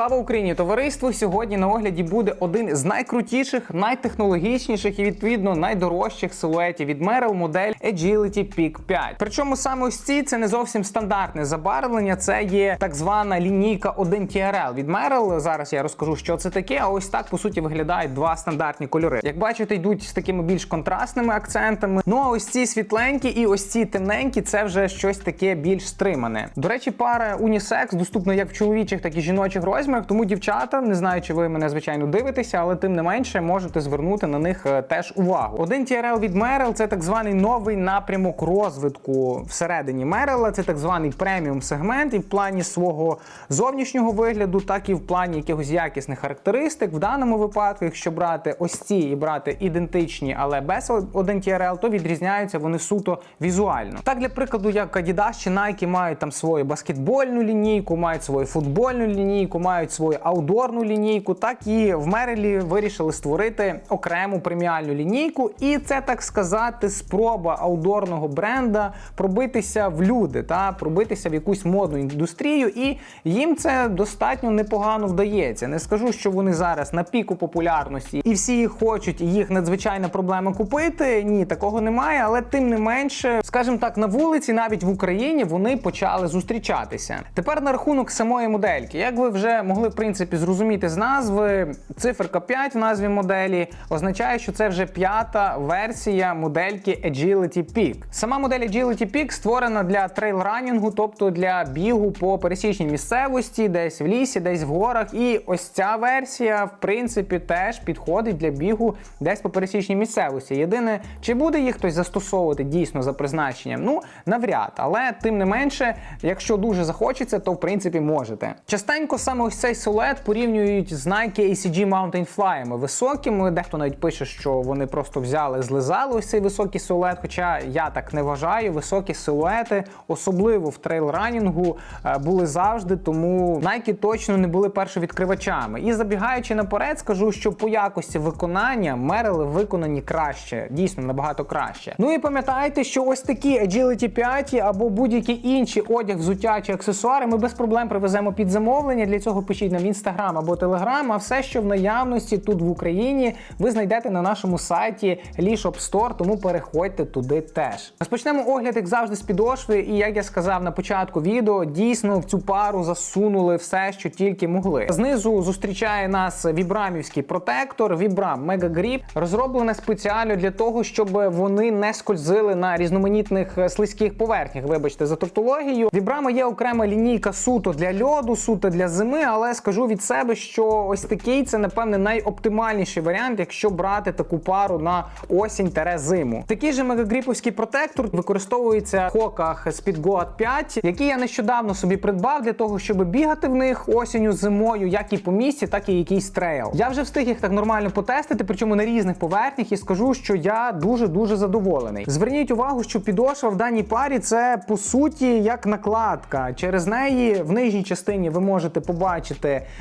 Слава Україні! Товариство сьогодні на огляді буде один з найкрутіших, найтехнологічніших і відповідно найдорожчих силуетів від Merrell модель Agility Peak 5. Причому саме ось ці це не зовсім стандартне забарвлення. Це є так звана лінійка 1 TRL від Merrell. Зараз я розкажу, що це таке. А ось так по суті виглядають два стандартні кольори. Як бачите, йдуть з такими більш контрастними акцентами. Ну а ось ці світленькі і ось ці темненькі це вже щось таке більш стримане. До речі, пара унісекс доступна як в чоловічих, так і жіночих розмірах. Тому дівчата, не знаю, чи ви мене звичайно дивитеся, але тим не менше можете звернути на них е, теж увагу. Один TRL від Merrell – це так званий новий напрямок розвитку всередині Merrell. Це так званий преміум сегмент, і в плані свого зовнішнього вигляду, так і в плані якихось якісних характеристик. В даному випадку, якщо брати ось ці і брати ідентичні, але без 1 TRL, то відрізняються вони суто візуально. Так, для прикладу, як Adidas чи Nike мають там свою баскетбольну лінійку, мають свою футбольну лінійку, мають свою аудорну лінійку, так і в Мерелі вирішили створити окрему преміальну лінійку. І це так сказати, спроба аудорного бренда пробитися в люди та пробитися в якусь модну індустрію, і їм це достатньо непогано вдається. Не скажу, що вони зараз на піку популярності і всі їх хочуть, і їх надзвичайна проблема купити. Ні, такого немає, але тим не менше, скажімо так, на вулиці, навіть в Україні, вони почали зустрічатися. Тепер на рахунок самої модельки, як ви вже могли в принципі зрозуміти з назви, циферка 5 в назві моделі означає, що це вже п'ята версія модельки Agility Peak. Сама модель Agility Peak створена для трейлранінгу, тобто для бігу по пересічній місцевості, десь в лісі, десь в горах. І ось ця версія, в принципі, теж підходить для бігу десь по пересічній місцевості. Єдине, чи буде їх хтось застосовувати дійсно за призначенням? Ну навряд, але тим не менше, якщо дуже захочеться, то в принципі можете. Частенько саме ось цей силует порівнюють з Nike ACG Mountain Fly високими. Дехто навіть пише, що вони просто взяли, злизали ось цей високий силует. Хоча я так не вважаю. Високі силуети, особливо в трейл-ранінгу, е, були завжди, тому Nike точно не були першовідкривачами. І забігаючи наперед, скажу, що по якості виконання мерили виконані краще, дійсно набагато краще. Ну і пам'ятайте, що ось такі Agility 5 або будь-які інші одяг, взуття чи аксесуари ми без проблем привеземо під замовлення. Для цього пишіть нам в інстаграм або телеграм. А все, що в наявності тут в Україні, ви знайдете на нашому сайті Lishop Store, тому переходьте туди теж. Розпочнемо огляд, як завжди, з підошви. І як я сказав на початку відео, дійсно в цю пару засунули все, що тільки могли. Знизу зустрічає нас вібрамівський протектор, Vibram Mega Grip, розроблене спеціально для того, щоб вони не скользили на різноманітних е, слизьких поверхнях. Вибачте за тавтологію. Вібрама є окрема лінійка суто для льоду, суто для зими, але скажу від себе, що ось такий це напевне найоптимальніший варіант, якщо брати таку пару на осінь зиму. Такий же мегагріповський протектор використовується в хоках Speedgoat 5, які я нещодавно собі придбав для того, щоб бігати в них осінню зимою, як і по місці, так і якийсь трейл. Я вже встиг їх так нормально потестити, причому на різних поверхнях, і скажу, що я дуже дуже задоволений. Зверніть увагу, що підошва в даній парі це по суті як накладка. Через неї в нижній частині ви можете побачити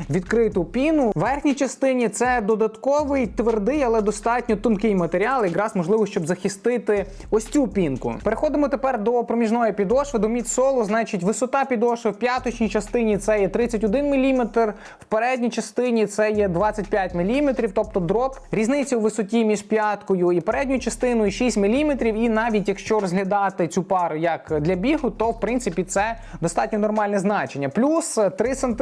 відкриту піну. В верхній частині це додатковий твердий, але достатньо тонкий матеріал, якраз можливо, щоб захистити ось цю пінку. Переходимо тепер до проміжної підошви, до мідсолу. Значить, висота підошви в п'яточній частині це є 31 мм, в передній частині це є 25 мм, тобто дроп. Різниця у висоті між п'яткою і передньою частиною 6 мм. І навіть якщо розглядати цю пару як для бігу, то в принципі це достатньо нормальне значення. Плюс 3 см,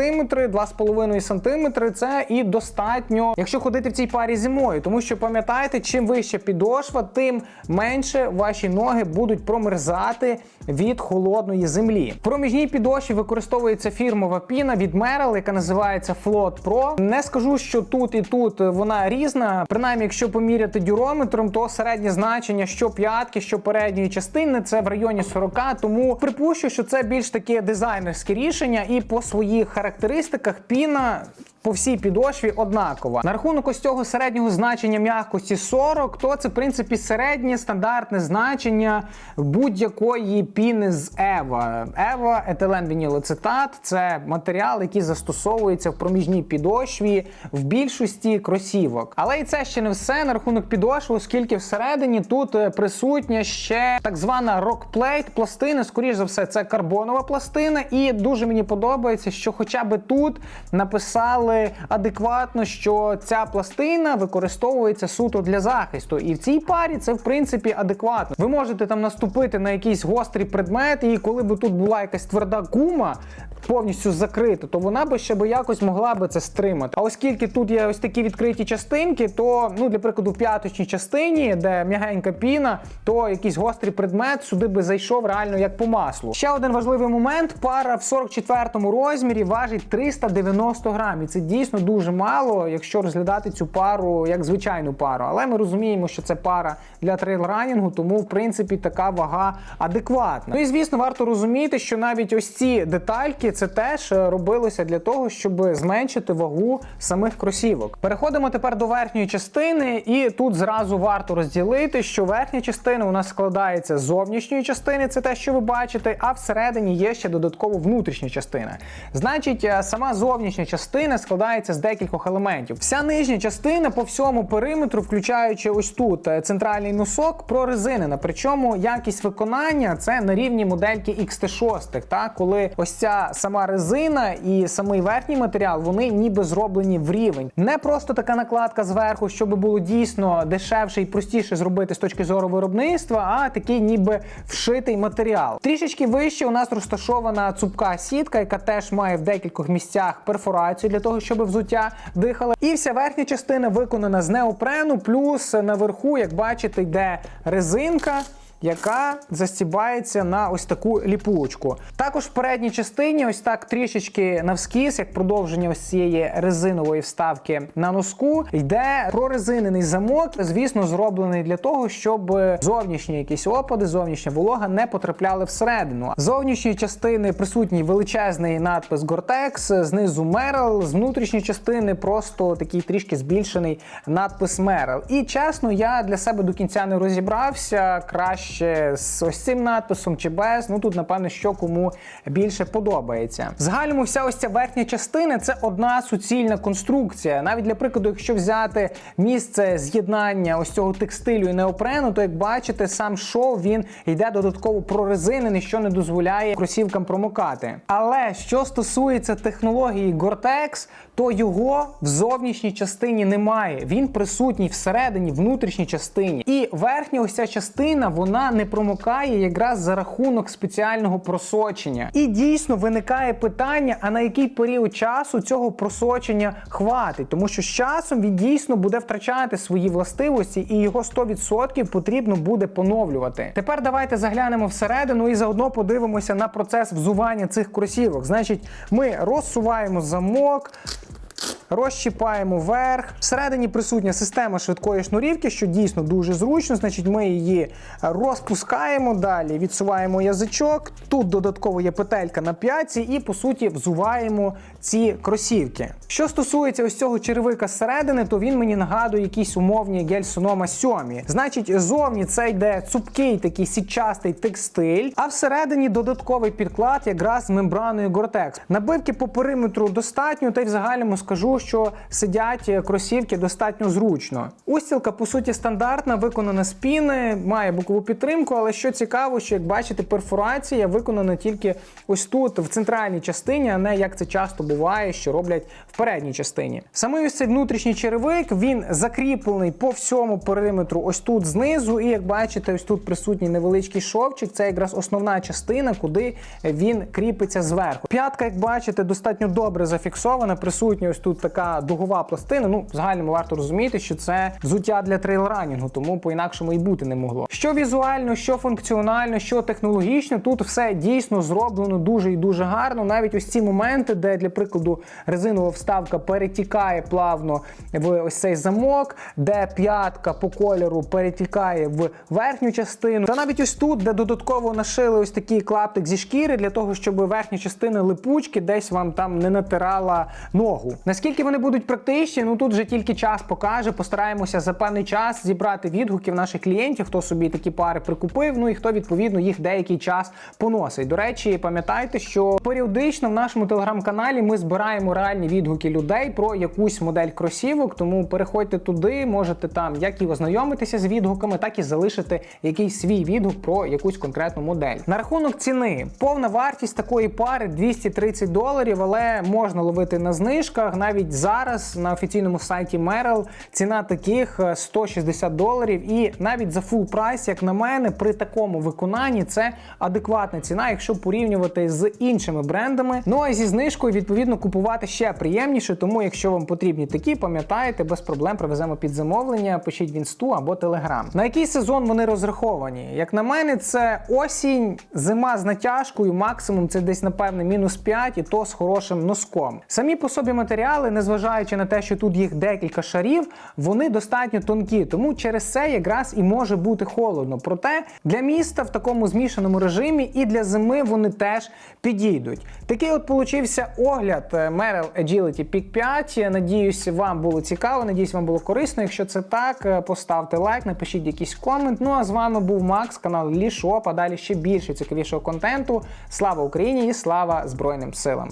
2,5 см це і достатньо, якщо ходити в цій парі зимою, тому що пам'ятаєте, чим вища підошва, тим менше ваші ноги будуть промерзати від холодної землі. В проміжній підошві використовується фірмова піна від Merrell, яка називається Float Pro. Не скажу, що тут і тут вона різна. Принаймні, якщо поміряти дюрометром, то середнє значення що п'ятки, що передньої частини це в районі 40, тому припущу, що це більш таке дизайнерське рішення, і по своїх характеристиках піна. По всій підошві однакова. На рахунок ось цього середнього значення м'якості 40, то це в принципі середнє стандартне значення будь-якої піни з Ева. Ева, етилен вінілоцетат це матеріал, який застосовується в проміжній підошві в більшості кросівок. Але і це ще не все на рахунок підошви, оскільки всередині тут е, присутня ще так звана рокплейт пластина. Скоріш за все, це карбонова пластина, і дуже мені подобається, що хоча би тут написали адекватно, що ця пластина використовується суто для захисту. І в цій парі це в принципі адекватно. Ви можете там наступити на якийсь гострий предмет, і коли би тут була якась тверда гума. Повністю закрита, то вона би ще би якось могла би це стримати. А оскільки тут є ось такі відкриті частинки, то ну для прикладу, в п'яточній частині, де м'ягенька піна, то якийсь гострий предмет сюди би зайшов реально як по маслу. Ще один важливий момент: пара в 44-му розмірі важить 390 грамів. Це дійсно дуже мало, якщо розглядати цю пару як звичайну пару. Але ми розуміємо, що це пара для трейлранінгу, тому в принципі така вага адекватна. Ну і звісно, варто розуміти, що навіть ось ці детальки це теж е, робилося для того, щоб зменшити вагу самих кросівок. Переходимо тепер до верхньої частини, і тут зразу варто розділити, що верхня частина у нас складається з зовнішньої частини, це те, що ви бачите, а всередині є ще додатково внутрішня частина. Значить, е, сама зовнішня частина складається з декількох елементів. Вся нижня частина по всьому периметру, включаючи ось тут е, центральний носок, прорезинена. Причому якість виконання це на рівні модельки XT6, так коли ось ця сама резина і самий верхній матеріал, вони ніби зроблені в рівень. Не просто така накладка зверху, щоб було дійсно дешевше і простіше зробити з точки зору виробництва, а такий ніби вшитий матеріал. Трішечки вище у нас розташована цупка сітка, яка теж має в декількох місцях перфорацію для того, щоб взуття дихало. І вся верхня частина виконана з неопрену, плюс наверху, як бачите, йде резинка яка застібається на ось таку ліпучку. Також в передній частині, ось так трішечки навскіз, як продовження ось цієї резинової вставки на носку, йде прорезинений замок, звісно, зроблений для того, щоб зовнішні якісь опади, зовнішня волога не потрапляли всередину. З зовнішньої частини присутній величезний надпис Gore-Tex, знизу Merrell, з внутрішньої частини просто такий трішки збільшений надпис Merrell. І чесно, я для себе до кінця не розібрався. Краще з ось цим надписом чи без. Ну тут, напевно, що кому більше подобається. В загальному вся ось ця верхня частина це одна суцільна конструкція. Навіть для прикладу, якщо взяти місце з'єднання ось цього текстилю і неопрену, то як бачите, сам шов він йде додатково прорезинений, що не дозволяє кросівкам промокати. Але що стосується технології Gore-Tex, то його в зовнішній частині немає. Він присутній всередині, внутрішній частині. І верхня ось ця частина, вона не промокає якраз за рахунок спеціального просочення. І дійсно виникає питання: а на який період часу цього просочення хватить? Тому що з часом він дійсно буде втрачати свої властивості, і його 100% потрібно буде поновлювати. Тепер давайте заглянемо всередину і заодно подивимося на процес взування цих кросівок. Значить, ми розсуваємо замок. Розчіпаємо верх. Всередині присутня система швидкої шнурівки, що дійсно дуже зручно. Значить, ми її розпускаємо далі, відсуваємо язичок. Тут додатково є петелька на п'ятці, і по суті взуваємо ці кросівки. Що стосується ось цього черевика зсередини, то він мені нагадує якісь умовні гель Sonoma 7. Значить, зовні це йде цупкий такий сітчастий текстиль, а всередині додатковий підклад, якраз з мембраною Gore-Tex. Набивки по периметру достатньо, та й в загальному скажу, що сидять кросівки достатньо зручно. Устілка, по суті, стандартна, виконана з піни, має бокову підтримку, але що цікаво, що як бачите, перфорація виконана тільки ось тут, в центральній частині, а не як це часто буває, що роблять в передній частині. Саме ось цей внутрішній черевик він закріплений по всьому периметру, ось тут знизу. І як бачите, ось тут присутній невеличкий шовчик. Це якраз основна частина, куди він кріпиться зверху. П'ятка, як бачите, достатньо добре зафіксована. Присутня ось тут така дугова пластина. Ну, в загальному варто розуміти, що це взуття для трейлранінгу, тому по-інакшому і бути не могло. Що візуально, що функціонально, що технологічно, тут все дійсно зроблено дуже і дуже гарно. Навіть ось ці моменти, де для прикладу прикладу, резинова вставка перетікає плавно в ось цей замок, де п'ятка по кольору перетікає в верхню частину. Та навіть ось тут, де додатково нашили ось такий клаптик зі шкіри для того, щоб верхня частина липучки десь вам там не натирала ногу. Наскільки вони будуть практичні, ну тут вже тільки час покаже. Постараємося за певний час зібрати відгуків наших клієнтів, хто собі такі пари прикупив, ну і хто відповідно їх деякий час поносить. До речі, пам'ятайте, що періодично в нашому телеграм-каналі ми збираємо реальні відгуки людей про якусь модель кросівок. Тому переходьте туди, можете там як і ознайомитися з відгуками, так і залишити якийсь свій відгук про якусь конкретну модель. На рахунок ціни, повна вартість такої пари 230 доларів, але можна ловити на знижках. Навіть зараз на офіційному сайті Merrell ціна таких е, 160 доларів. І навіть за фул прайс, як на мене, при такому виконанні це адекватна ціна, якщо порівнювати з іншими брендами. Ну а зі знижкою відповідно купувати ще приємніше. Тому, якщо вам потрібні такі, пам'ятаєте, без проблем привеземо під замовлення. Пишіть в інсту або телеграм. На який сезон вони розраховані? Як на мене, це осінь, зима з натяжкою, максимум це десь напевне мінус 5 і то з хорошим носком. Самі по собі матеріали, незважаючи на те, що тут їх декілька шарів, вони достатньо тонкі, тому через це якраз і може бути холодно. Проте для міста в такому змішаному режимі і для зими вони теж підійдуть. Такий от получився огляд е, Merrell Agility Peak 5. Я Надіюсь, вам було цікаво. Надіюсь, вам було корисно. Якщо це так, е, поставте лайк, напишіть якийсь комент. Ну а з вами був Макс, канал Лішоп. А далі ще більше цікавішого контенту. Слава Україні і слава Збройним силам!